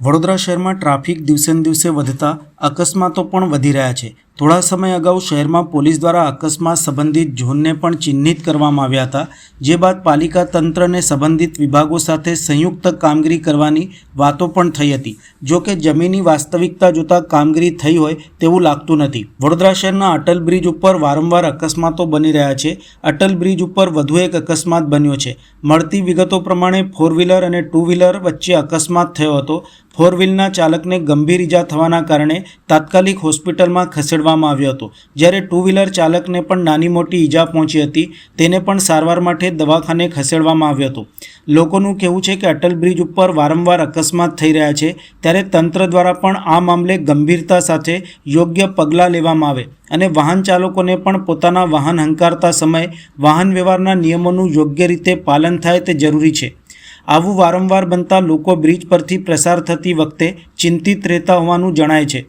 વડોદરા શહેરમાં ટ્રાફિક દિવસે દિવસે વધતા અકસ્માતો પણ વધી રહ્યા છે. થોડા સમય અગાઉ શહેરમાં પોલીસ દ્વારા અકસ્માત સંબંધિત ઝોનને પણ ચિહ્નિત કરવામાં આવ્યા હતા, જે બાદ પાલિકા તંત્રને સંબંધિત વિભાગો સાથે સંયુક્ત કામગીરી કરવાની વાતો પણ થઈ હતી. જો કે જમીની વાસ્તવિકતા જોતાં કામગીરી થઈ હોય તેવું લાગતું નથી. વડોદરા શહેરના અટલ બ્રિજ ઉપર વારંવાર અકસ્માતો બની રહ્યા છે. અટલ બ્રિજ ઉપર વધુ એક અકસ્માત બન્યો છે. મળતી વિગતો પ્રમાણે ફોર વ્હીલર અને ટુ વ્હીલર વચ્ચે અકસ્માત થયો હતો. ફોર વ્હીલના ચાલકને ગંભીર ઈજા થવાના કારણે તાત્કાલિક હોસ્પિટલમાં ખસેડવામાં આવ્યો હતો. જ્યારે ટુ વ્હીલર ચાલકને પણ નાની મોટી ઈજા પહોંચી હતી, તેને પણ સારવાર માટે દવાખાને ખસેડવામાં આવ્યો હતો. લોકોનું કહેવું છે કે અટલ બ્રિજ ઉપર વારંવાર અકસ્માત થઈ રહ્યા છે, ત્યારે તંત્ર દ્વારા પણ આ મામલે ગંભીરતા સાથે યોગ્ય પગલાં લેવામાં આવે અને વાહન ચાલકોને પણ પોતાના વાહન હંકારતા સમયે વાહન વ્યવહારના નિયમોનું યોગ્ય રીતે પાલન થાય તે જરૂરી છે. આવું વારંવાર બનતા લોકો બ્રિજ પરથી પ્રસાર થતી વખતે ચિંતિત રહેતા હોવાનું જણાય છે.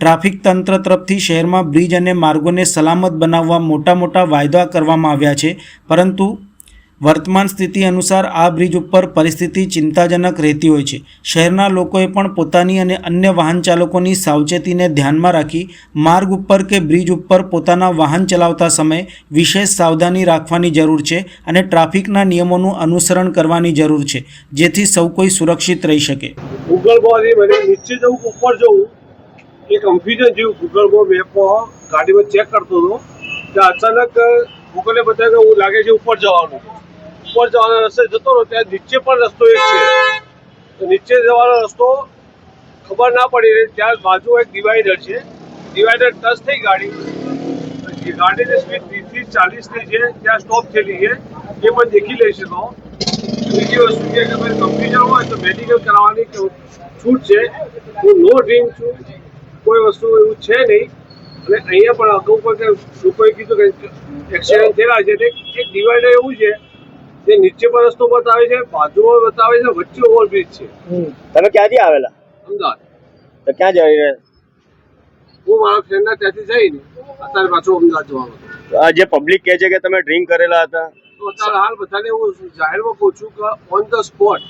ટ્રાફિક તંત્ર તરફથી શહેરમાં બ્રિજ અને માર્ગોને સલામત બનાવવા મોટા મોટા વાયદા કરવામાં આવ્યા છે, પરંતુ વર્તમાન સ્થિતિ અનુસાર આ બ્રિજ ઉપર પરિસ્થિતિ ચિંતાજનક રહેતી હોય છે. શહેરના લોકોએ પણ પોતાની અને અન્ય વાહન ચાલકોની સાવચેતીને ધ્યાનમાં રાખી માર્ગ ઉપર કે બ્રિજ ઉપર પોતાના વાહન ચલાવતા સમયે વિશેષ સાવધાની રાખવાની જરૂર છે અને ટ્રાફિકના નિયમોનું અનુસરણ કરવાની જરૂર છે, જેથી સૌ કોઈ સુરક્ષિત રહી શકે. ગૂગલમાંથી મને નીચે જવું, ઉપર જવું, એ કન્ફ્યુઝન જેવું ગૂગલ બો મેપમાં ગાડીમાં ચેક કરતો હતો. કે અચાનક ગૂગલે બતાવ્યું કે લાગે છે ઉપર જવાનું. ઉપર જવાના રસ્તે જતો રહ્યો, ત્યાં નીચે પણ રસ્તો એક છે. નીચે જવાનો રસ્તો ખબર ના પડી રહી, ત્યાં બાજુ એક ડિવાઈડર છે. ડિવાઈડર ટચ થઈ ગાડી. ગાડીની સ્પીડ ત્રીસથી ચાલીસની છે, ત્યાં સ્ટોપ થયેલી છે. એ પણ દેખી લઈ શકો બીજી વસ્તુ છે કે તમે કન્ફ્યુઝન હોય તો મેડિકલ કરાવવાની છૂટ છે. હું નો ડ્રિંક છું. કોઈ વસ્તુ એવું છે નહીં. અને અહીંયા પણ અગાઉ પણ કંઈ લોકોએ કીધું કે એક્સિડન્ટ થયેલા છે. એક ડિવાઈડર એવું છે જે નીચે પર રસ્તો બતાવે છે બાજુમાં બતાવે છે વચ્ચે ઓવરબ્રિજ છે. તમે ક્યાંથી આવેલા? અમદાવાદ. તો ક્યાં જઈ રહ્યા? હું મારા ફ્રેન્ડના ત્યાંથી જઈને અત્યારે પાછો અમદાવાદ જવાનો આ જે પબ્લિક કહે છે કે તમે ડ્રિંક કરેલા હતા? તો અત્યારે હાલ બધાને હું જાહેરમાં કહું છું કે ઓન ધ સ્પોટ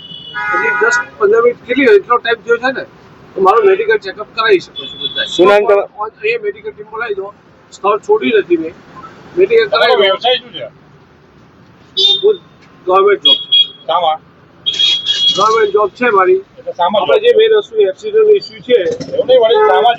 હજી દસ પંદર મિનિટ કેટલી હોય એટલો ટાઈમ થયો છે ને તો મારું મેડિકલ ચેકઅપ કરાવી શકો છો બધા શું નામ? અહીંયા મેડિકલ ટીમ બોલાવી દો સ્થળ છોડી નથી મેં. મેડિકલ કરાવી વ્યવસાય શું છે? ગવર્મેન્ટ જોબ સામા ગવર્મેન્ટ જોબ છે મારી. એટલે સામા આપણે જે મેન વસ્તુ એક્સિડન્ટ ઇસ્યુ છે એવું નહીં વળી શામાં